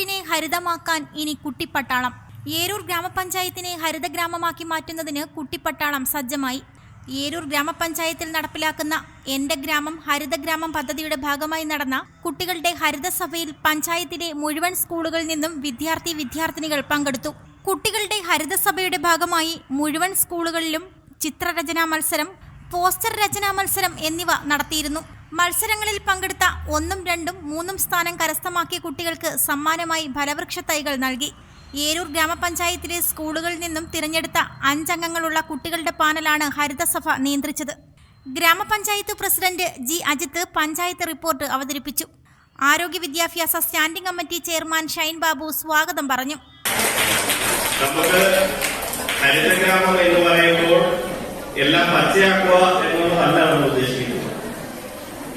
ഏരൂരിനെ ഹരിതമാക്കാൻ ഇനി കുട്ടിപ്പട്ടാളം. ഏരൂർ ഗ്രാമപഞ്ചായത്തിനെ ഹരിത ഹരിതഗ്രാമമാക്കി മാറ്റുന്നതിന് കുട്ടിപ്പട്ടാളം സജ്ജമായി. ഏരൂർ ഗ്രാമപഞ്ചായത്തിൽ നടപ്പിലാക്കുന്ന എന്റെ ഗ്രാമം ഹരിത ഗ്രാമം പദ്ധതിയുടെ ഭാഗമായി നടന്ന കുട്ടികളുടെ ഹരിതസഭയിൽ പഞ്ചായത്തിലെ മുഴുവൻ സ്കൂളുകളിൽ നിന്നും വിദ്യാർത്ഥി വിദ്യാർത്ഥിനികൾ പങ്കെടുത്തു. കുട്ടികളുടെ ഹരിതസഭയുടെ ഭാഗമായി മുഴുവൻ സ്കൂളുകളിലും ചിത്രരചനാ മത്സരം പോസ്റ്റർ രചനാ മത്സരം എന്നിവ നടത്തിയിരുന്നു. മത്സരങ്ങളിൽ പങ്കെടുത്ത ഒന്നും രണ്ടും മൂന്നും സ്ഥാനം കരസ്ഥമാക്കിയ കുട്ടികൾക്ക് സമ്മാനമായി ഫലവൃക്ഷ തൈകൾ നൽകി. ഏരൂർ ഗ്രാമപഞ്ചായത്തിലെ സ്കൂളുകളിൽ നിന്നും തിരഞ്ഞെടുത്ത അഞ്ചംഗങ്ങളുള്ള കുട്ടികളുടെ പാനലാണ് ഹരിതസഭ നിയന്ത്രിച്ചത്. ഗ്രാമപഞ്ചായത്ത് president G Ajith panchayat report അവതരിപ്പിച്ചു. ആരോഗ്യ വിദ്യാഭ്യാസ standing committee chairman Shine Babu സ്വാഗതം പറഞ്ഞു. നമുക്ക് ഹരിതഗ്രാമം എന്ന് പറയുമ്പോൾ എല്ലാം പച്ചയാക്കുക എന്നുള്ളതല്ല നമ്മൾ ഉദ്ദേശിക്കുന്നത്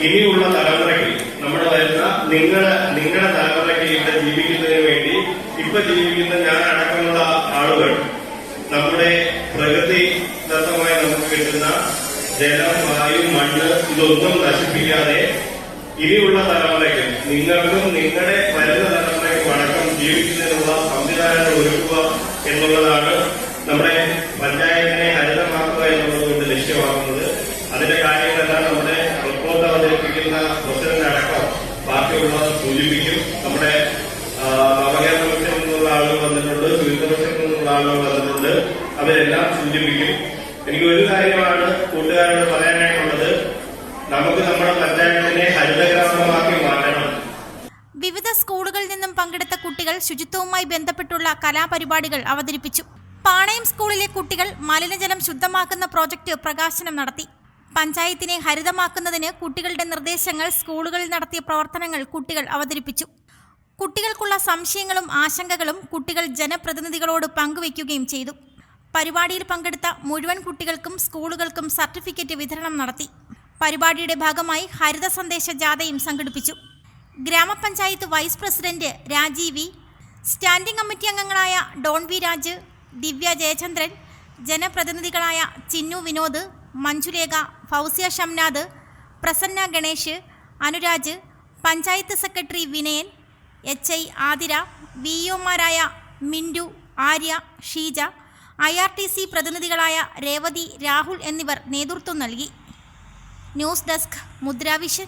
ഇനിയുള്ള തലമുറയ്ക്ക് നമ്മൾ വരുന്ന നിങ്ങളുടെ നിങ്ങളുടെ തലമുറയ്ക്ക് ഇവിടെ ജീവിക്കുന്നതിന് വേണ്ടി ഇപ്പൊ ജീവിക്കുന്ന ഞാൻ അടക്കമുള്ള ആളുകൾ നമ്മുടെ പ്രകൃതി ദത്തമായി നമുക്ക് കിട്ടുന്ന ജലം വായു മണ്ണ് ഇതൊന്നും നശിപ്പിക്കാതെ ഇനിയുള്ള തലമുറയ്ക്ക് നിങ്ങൾക്കും നിങ്ങളുടെ വരുന്ന തലമുറയ്ക്കും അടക്കം ജീവിക്കുന്നതിനുള്ള സംവിധാനങ്ങൾ ഒരുക്കുക എന്നുള്ളതാണ് നമ്മുടെ പ്രസിഡന്റ് അടക്കം ബാക്കിയുള്ളത് സൂചിപ്പിക്കും. നമ്മുടെ നവകേരളത്തിൽ നിന്നുള്ള ആളുകൾ വന്നിട്ടുണ്ട് ശുചിത്വത്തിൽ നിന്നുള്ള ആളുകൾ വന്നിട്ടുണ്ട്. അവരെല്ലാം സൂചിപ്പിക്കും. എനിക്ക് ഒരു കാര്യമാണ് കൂട്ടുകാരോട് പറയാനായിട്ടുള്ളത്. നമുക്ക് നമ്മുടെ പഞ്ചായത്തിനെ ഹരിതഗ്രാമമാക്കി മാറ്റണം. വിവിധ സ്കൂളുകളിൽ നിന്നും പങ്കെടുത്ത കുട്ടികൾ ശുചിത്വവുമായി ബന്ധപ്പെട്ടുള്ള കലാപരിപാടികൾ അവതരിപ്പിച്ചു. പാണയം സ്കൂളിലെ കുട്ടികൾ മലിനജലം ശുദ്ധമാക്കുന്ന പ്രോജക്റ്റ് പ്രകാശനം നടത്തി. പഞ്ചായത്തിനെ ഹരിതമാക്കുന്നതിന് കുട്ടികളുടെ നിർദ്ദേശങ്ങൾ സ്കൂളുകളിൽ നടത്തിയ പ്രവർത്തനങ്ങൾ കുട്ടികൾ അവതരിപ്പിച്ചു. കുട്ടികൾക്കുള്ള സംശയങ്ങളും ആശങ്കകളും കുട്ടികൾ ജനപ്രതിനിധികളോട് പങ്കുവയ്ക്കുകയും ചെയ്തു. പരിപാടിയിൽ പങ്കെടുത്ത മുഴുവൻ കുട്ടികൾക്കും സ്കൂളുകൾക്കും സർട്ടിഫിക്കറ്റ് വിതരണം നടത്തി. പരിപാടിയുടെ ഭാഗമായി ഹരിത സന്ദേശ ജാഥയും സംഘടിപ്പിച്ചു. ഗ്രാമപഞ്ചായത്ത് vice president Rajeevi standing committee അംഗങ്ങളായ Don V Raj Divya Jayachandran ജനപ്രതിനിധികളായ Chinnu Vinod Manjurekha Fousiya Shamnath Prasanna Ganesh Anuraj panchayat secretary Vinayan H I Athira V ഒമാരായ Mindu Arya Sheeja I R T C പ്രതിനിധികളായ Revathi Rahul എന്നിവർ നേതൃത്വം നൽകി. News desk Mudravision.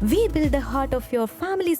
we build the heart of your family's